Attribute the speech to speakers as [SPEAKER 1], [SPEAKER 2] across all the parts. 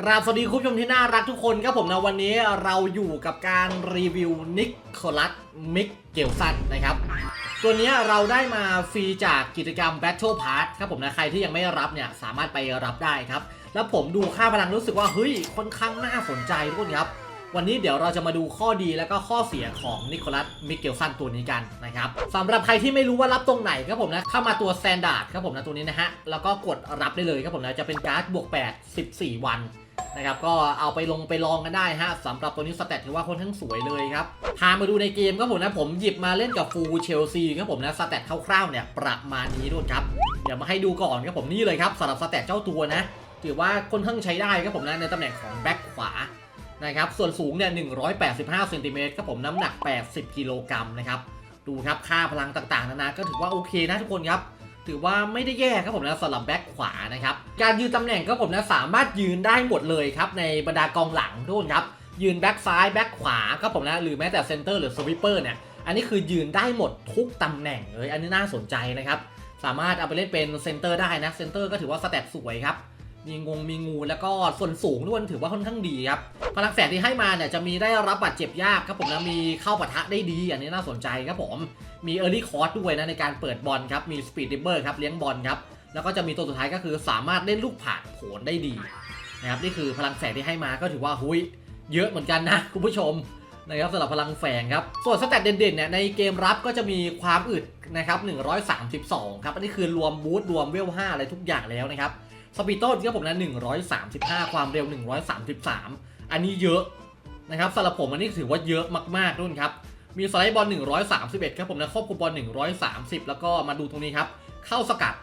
[SPEAKER 1] กราบสวัสดีคุณผู้ชมที่น่ารักทุกคนครับผมนะวันนี้เราอยู่กับการรีวิวนิโคลัสมิกเกลสันนะครับ ตัวนี้เราได้มาฟรีจากกิจกรรม Battle Pass ครับผมนะใครที่ยังไม่รับเนี่ยสามารถไปรับได้ครับ แล้วผมดูค่าพลังรู้สึกว่าเฮ้ยค่อนข้างน่าสนใจทุกคนครับ วันนี้เดี๋ยวเราจะมาดูข้อดีและก็ข้อเสียของนิโคลัสมิเกลสันตัวนี้กันนะครับสำหรับใครที่ไม่รู้ว่ารับตรงไหนครับผมนะเข้ามาตัว Standard ครับผมนะตัวนี้นะฮะแล้วก็กดรับได้เลยครับผมนะจะเป็นการ์ดบวก8 14 วัน นะครับก็เอาไปลงไปลองกันได้ฮะสำหรับตัวนี้สเตตถือว่าค่อนข้างสวยเลยครับพามาดูในเกมครับผมนะผมหยิบมาเล่นกับฟูเชลซีครับผมนะสเตตคร่าวๆเนี่ยประมาณนี้ด้วยครับเดี๋ยวมาให้ดูก่อนครับผมนี่เลยครับสำหรับสเตตเจ้าตัวนะถือว่าค่อนข้างใช้ได้ครับผมนะในตำแหน่งของแบ็คขวานะครับส่วนสูงเนี่ย185เซนติเมตรครับผมน้ำหนัก 80 กิโลกรัมนะครับดูครับค่าพลังต่างๆนานาก็ถือว่าโอเคนะทุกคนครับ ถือว่าไม่ได้แย่ครับผมนะสำหรับแบ็คขวานะครับ การยืนตำแหน่งครับผมนะสามารถยืนได้หมดเลยครับในบรรดากองหลังทุกคนครับ ยืนแบ็คซ้ายแบ็คขวาครับผมนะหรือแม้แต่เซนเตอร์หรือสวิปเปอร์เนี่ยอันนี้คือยืนได้หมดทุกตำแหน่งเลยอันนี้น่าสนใจนะครับสามารถเอาไปเล่นเป็นเซนเตอร์ได้นะเซนเตอร์ก็ถือว่าสเตตสวยครับ มีงงมีงูแล้วก็ส่วนสูงด้วยถือว่าค่อนข้างดีครับพลังแฝงที่ให้มาเนี่ยจะมีได้รับบาดเจ็บยากครับผมนะมีเข้าปะทะได้ดี อันนี้น่าสนใจครับผมมี Early c o r s ด้วยนะในการเปิดบอลครับมี Speed d i b b e r ครับเลี้ยงบอลครับแล้วก็จะมีตัวสุดท้ายก็คือสามารถเล่นลูกผ่านโผนได้ดีนะครับนี่คือพลังแฝงที่ให้มาก็ถือว่าหุยเยอะเหมือนกันนะคุณผู้ชมนะครับสำหรับพลังแฝงครับ ส่วนสแตทเด่นๆเนี่ยในเกมรับก็จะมีความอึดนะครับ132 ครับ อันนี้คือรวมบูทรวมเวล5อะไรทุกอย่างแล้วนะครับ สปีดโต้ครับผมนะ135 ความเร็ว 133 อันนี้เยอะนะครับสำหรับผมอันนี้ถือว่าเยอะมากๆด้วยครับ มีสไลด์บอล 131 ครับผมนะครอบคุมบอล 130 แล้วก็มาดูตรงนี้ครับ เข้าสกัด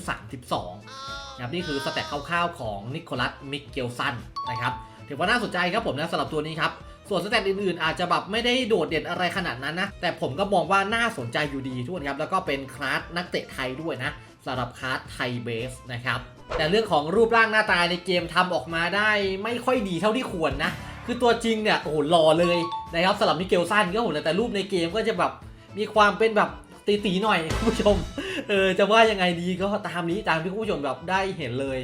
[SPEAKER 1] 132นะครับนี่คือสเตตคร่าวๆของนิโคลัสมิเกลสันนะครับถือว่าน่าสนใจครับผมนะสำหรับตัวนี้ครับส่วนสเตตอื่นๆอาจจะแบบไม่ได้โดดเด่นอะไรขนาดนั้นนะ แต่ผมก็มองว่าน่าสนใจอยู่ดีทุกคนครับ แล้วก็เป็นคลาสนักเตะไทยด้วยนะ สำหรับคลาสไทยเบสนะครับ แต่เรื่องของรูปร่างหน้าตาในเกมทำออกมาได้ไม่ค่อยดีเท่าที่ควรนะ คือตัวจริงเนี่ยโอ้โหหล่อเลยนะครับสำหรับมิเกลสันก็โหแต่รูปในเกมก็จะแบบมีความเป็นแบบตีๆหน่อยคุณผู้ชมเออจะว่ายังไงดีก็ตามนี้ตามที่คุณผู้ชมแบบได้เห็นเลย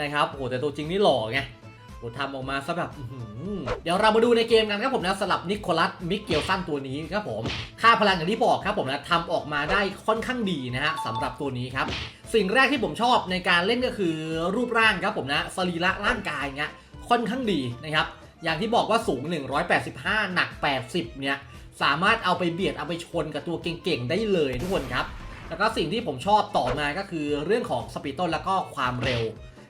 [SPEAKER 1] นะครับโอ้โหแต่ตัวจริงนี่หล่อไง โอ้ทำออกมาซะแบบเดี๋ยวเรามาดูในเกมกันครับผมนะสำหรับนิโคลัสมิเกลสันตัวนี้ครับผมค่าพลังอย่างที่บอกครับผมนะทำออกมาได้ค่อนข้างดีนะฮะสำหรับตัวนี้ครับสิ่งแรกที่ผมชอบในการเล่นก็คือรูปร่างครับผมนะสรีระร่างกายเงี้ยค่อนข้างดีนะครับอย่างที่บอกว่าสูง 185 หนัก 80 เนี่ยสามารถเอาไปเบียดเอาไปชนกับตัวเก่งๆได้เลยทุกคนครับ แล้วก็สิ่งที่ผมชอบต่อมาก็คือเรื่องของสปีดต้นแล้วก็ความเร็ว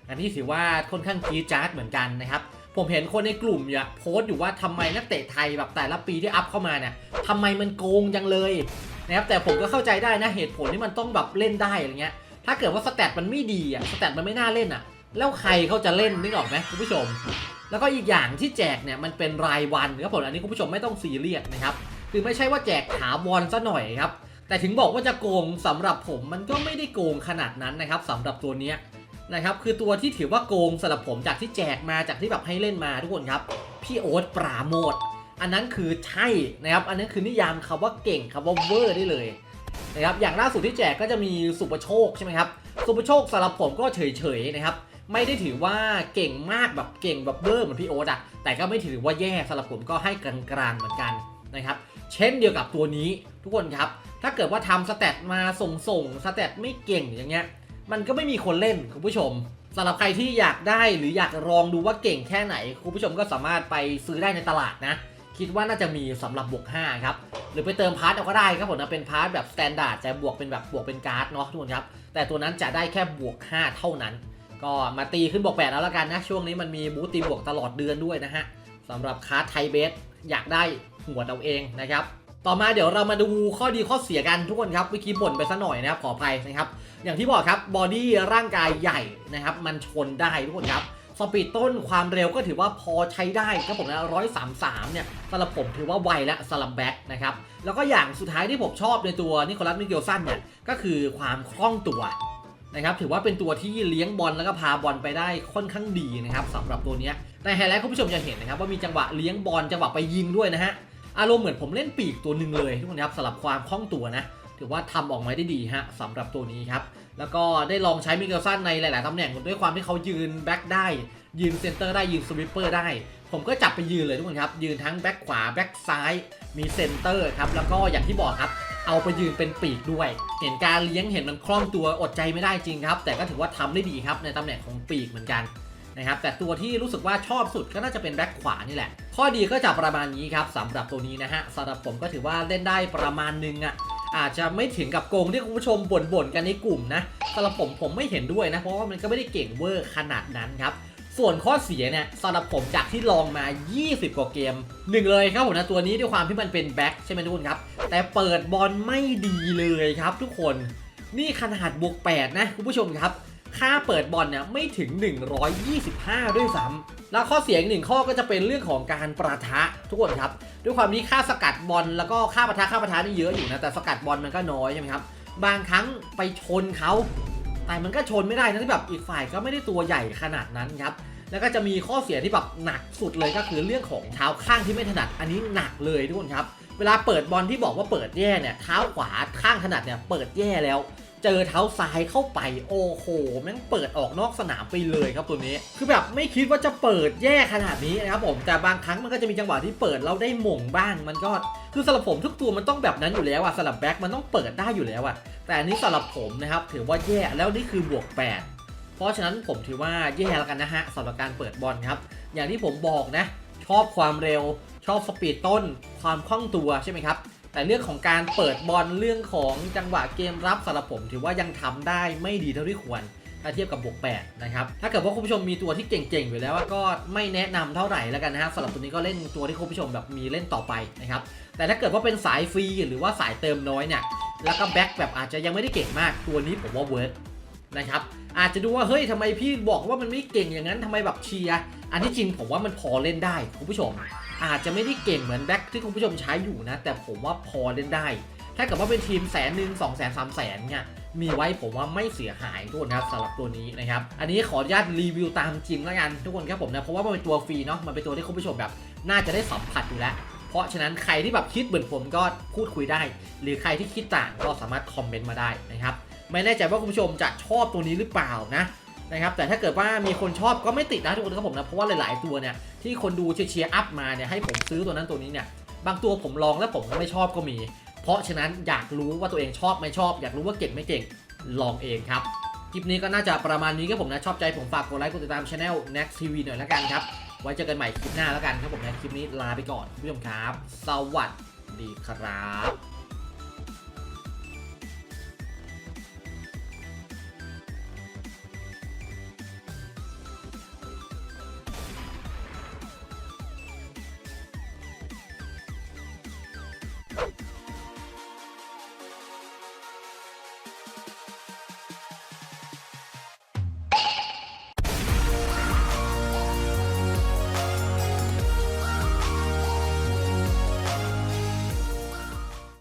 [SPEAKER 1] อันที่ถือว่าค่อนข้างกีจาร์ดเหมือนกันนะครับผมเห็นคนในกลุ่มเนี่ยโพสต์อยู่ว่าทำไมนักเตะไทยแบบแต่ละปีที่อัพเข้ามาเนี่ยทำไมมันโกงจังเลยนะครับแต่ผมก็เข้าใจได้นะเหตุผลที่มันต้องแบบเล่นได้อะไรเงี้ย ถ้าเกิดว่าสแตทมันไม่ดีอะสแตทมันไม่น่าเล่นอะ แล้วใครเขาจะเล่นนึกออกไหมคุณผู้ชม แล้วก็อีกอย่างที่แจกเนี่ยมันเป็นรายวันครับผมอันนี้คุณผู้ชมไม่ต้องซีเรียสนะครับคือไม่ใช่ว่าแจกถาวรซะหน่อยครับแต่ถึงบอกว่าจะโกงสำหรับผมมันก็ไม่ได้โกงขนาดนั้นนะครับสำหรับตัวเนี้ย นะครับคือตัวที่ถือว่าโกงสำหรับผมจากที่แจกมาจากที่แบบให้เล่นมาทุกคนครับ พี่โอ๊ตปราโมทอันนั้นคือใช่นะครับ อันนั้นคือนิยามคำว่าเก่งคำว่าเวอร์ได้เลยนะครับอย่างล่าสุดที่แจกก็จะมีสุปโชคใช่ไหมครับสุปโชคสำหรับผมก็เฉยๆนะครับไม่ได้ถือว่าเก่งมากแบบเก่งแบบเบอร์เหมือนพี่โอ๊ตอะแต่ก็ไม่ถือว่าแย่สำหรับผมก็ให้กลางๆเหมือนกันนะครับเช่นเดียวกับตัวนี้ทุกคนครับ ถ้าเกิดว่าทำสเตตมาส่งๆสเตตไม่เก่งอย่างเงี้ย มันก็ไม่มีคนเล่นคุณผู้ชมสำหรับใครที่อยากได้หรืออยากลองดูว่าเก่งแค่ไหน คุณผู้ชมก็สามารถไปซื้อได้ในตลาดนะ คิดว่าน่าจะมีสำหรับบวก5ครับหรือไปเติมพาร์ทเอาก็ได้ครับผมนะเป็นพาร์ทแบบสแตนดาร์ดจะบวกเป็นแบบบวกเป็นการ์ดเนาะทุกคนครับแต่ตัวนั้นจะได้แค่บวก 5 เท่านั้น ก็มาตีขึ้นบวก8แล้วละกันนะ ช่วงนี้มันมีบูตตีบวกตลอดเดือนด้วยนะฮะสำหรับคาร์ดไทยเบสอยากได้หัวเราเองนะครับ ต่อมาเดี๋ยวเรามาดูข้อดีข้อเสียกันทุกคนครับเมื่อกี้บ่นไปซะหน่อยนะครับขออภัยนะครับ อย่างที่บอกครับบอดี้ร่างกายใหญ่นะครับ มันชนได้ทุกคนครับสปีดต้นความเร็วก็ถือว่าพอใช้ได้ครับผมนะร้อยสามสามเนี่ยสำหรับผมถือว่าไวและสลับแบ็กนะครับ แล้วก็อย่างสุดท้ายที่ผมชอบในตัวนิโคลัสมิเกลสันเนี่ยก็คือความคล่องตัวนะครับถือว่าเป็นตัวที่เลี้ยงบอลแล้วก็พาบอลไปได้ค่อนข้างดีนะครับสำหรับตัวเนี้ยในไฮไลท์คุณผู้ชมจะเห็นนะครับว่ามีจังหวะเลี้ยงบอลจังหวะไปยิงด้วยนะฮะ อารมณ์เหมือนผมเล่นปีกตัวหนึ่งเลยทุกคนครับสำหรับความคล่องตัวนะ ถือว่าทำออกมาได้ดีฮะสำหรับตัวนี้ครับ แล้วก็ได้ลองใช้มิเกลสันในหลาย ๆตำแหน่งด้วยความที่เขายืนแบ็กได้ ยืนเซนเตอร์ได้ยืนสวิปเปอร์ได้ ผมก็จับไปยืนเลยทุกคนครับ ยืนทั้งแบ็คขวาแบ็คซ้ายมีเซนเตอร์ครับแล้วก็อย่างที่บอกครับเอาไปยืนเป็นปีกด้วย เห็นการเลี้ยงเห็นมันคล่องตัวอดใจไม่ได้จริงครับ แต่ก็ถือว่าทำได้ดีครับในตำแหน่งของปีกเหมือนกัน นะครับแต่ตัวที่รู้สึกว่าชอบสุดก็น่าจะเป็นแบ็คขวานี่แหละ ข้อดีก็จะประมาณนี้ครับสำหรับตัวนี้นะฮะสำหรับผมก็ถือว่าเล่นได้ประมาณนึงอะอาจจะไม่ถึงกับโกงที่คุณผู้ชมบ่นๆกันในกลุ่มนะสำหรับผมผมไม่เห็นด้วยนะ เพราะว่ามันก็ไม่ได้เก่งเวอร์ขนาดนั้นครับส่วนข้อเสียเนี่ยสำหรับผมจากที่ลองมา 20 กว่าเกมหนึ่งเลยครับผมนะตัวนี้ด้วยความที่มันเป็นแบ็คใช่ไหมทุกคนครับ แต่เปิดบอลไม่ดีเลยครับทุกคน นี่ขนาดบวก 8 นะคุณผู้ชมครับ ค่าเปิดบอลเนี่ยไม่ถึง 125 ด้วยซ้ำแล้วข้อเสียอีกหนึ่งข้อก็จะเป็นเรื่องของการประทะทุกคนครับ ด้วยความที่ค่าสกัดบอลแล้วก็ค่าประทะค่าประทะนี่เยอะอยู่นะแต่สกัดบอลมันก็น้อยใช่ไหมครับบางครั้งไปชนเขาแต่มันก็ชนไม่ได้นะที่แบบอีกฝ่ายก็ไม่ได้ตัวใหญ่ขนาดนั้นครับแล้วก็จะมีข้อเสียที่แบบหนักสุดเลยก็คือเรื่องของเท้าข้างที่ไม่ถนัดอันนี้หนักเลยทุกคนครับเวลาเปิดบอลที่บอกว่าเปิดแย่เนี่ยเท้าขวาข้างถนัดเนี่ยเปิดแย่แล้ว เจอเท้าซ้ายเข้าไปโอ้โหแม่งเปิดออกนอกสนามไปเลยครับตัวนี้ คือแบบไม่คิดว่าจะเปิดแย่ขนาดนี้นะครับผมแต่บางครั้งมันก็จะมีจังหวะที่เปิดเราได้หม่งบ้างมันก็คือสำหรับผมทุกตัวมันต้องแบบนั้นอยู่แล้วอะสำหรับแบ็คมันต้องเปิดได้อยู่แล้วอะแต่อันนี้สำหรับผมนะครับถือว่าแย่แล้วนี่คือบวก 8 เพราะฉะนั้นผมถือว่าแย่แล้วกันนะฮะสำหรับการเปิดบอลครับ อย่างที่ผมบอกนะ ชอบความเร็ว ชอบสปีดต้น ความคล่องตัวใช่ไหมครับ แต่เรื่องของการเปิดบอลเรื่องของจังหวะเกมรับสำหรับผม ถือว่ายังทำได้ไม่ดีเท่าที่ควรถ้าเทียบกับบวก8นะครับถ้าเกิดว่าคุณผู้ชมมีตัวที่เก่งๆอยู่แล้วก็ไม่แนะนำเท่าไหร่แล้วกันนะครับสำหรับตัวนี้ก็เล่นตัวที่คุณผู้ชมแบบมีเล่นต่อไปนะครับแต่ถ้าเกิดว่าเป็นสายฟรีหรือว่าสายเติมน้อยเนี่ยแล้วก็แบ็คแบบอาจจะยังไม่ได้เก่งมากตัวนี้ผมว่าเวิร์กนะครับอาจจะดูว่าเฮ้ยทำไมพี่บอกว่ามันไม่เก่งอย่างนั้นทำไมแบบเชียร์อันที่จริงผมว่ามันพอเล่นได้คุณผู้ชม อาจจะไม่ได้เก่งเหมือนแบ็คที่คุณผู้ชมใช้อยู่นะ แต่ผมว่าพอเล่นได้ ถ้าเกิดว่าเป็นทีมแสนหนึ่งสองแสนสามแสนเนี่ยมีไว้ผมว่าไม่เสียหายทุกคนครับสำหรับตัวนี้นะครับ อันนี้ขออนุญาตรีวิวตามจริงแล้วกันทุกคนครับผมนะ เพราะว่ามันเป็นตัวฟรีเนาะ มันเป็นตัวที่คุณผู้ชมแบบ น่าจะได้สัมผัสอยู่แล้ว เพราะฉะนั้นใครที่แบบคิดเหมือนผมก็พูดคุยได้ หรือใครที่คิดต่างก็สามารถคอมเมนต์มาได้นะครับ ไม่แน่ใจว่าคุณผู้ชมจะชอบตัวนี้หรือเปล่านะ นะครับแต่ถ้าเกิดว่ามีคนชอบก็ไม่ติดนะทุกคนครับผมนะเพราะว่าหลายๆตัวเนี่ยที่คนดูเชียร์อัพมาเนี่ยให้ผมซื้อตัวนั้นตัวนี้เนี่ยบางตัวผมลองแล้วผมก็ไม่ชอบก็มี เพราะฉะนั้นอยากรู้ว่าตัวเองชอบไม่ชอบ อยากรู้ว่าเก่งไม่เก่งลองเองครับคลิปนี้ก็น่าจะประมาณนี้ครับผมนะชอบใจผมฝากกดไลค์กดติดตามช anel Next TV หน่อยแล้วกันครับไว้เจอกันใหม่คลิปหน้าแล้วกันครับผมนะคลิปนี้ลาไปก่อนผู้ชมครับ สวัสดีครับ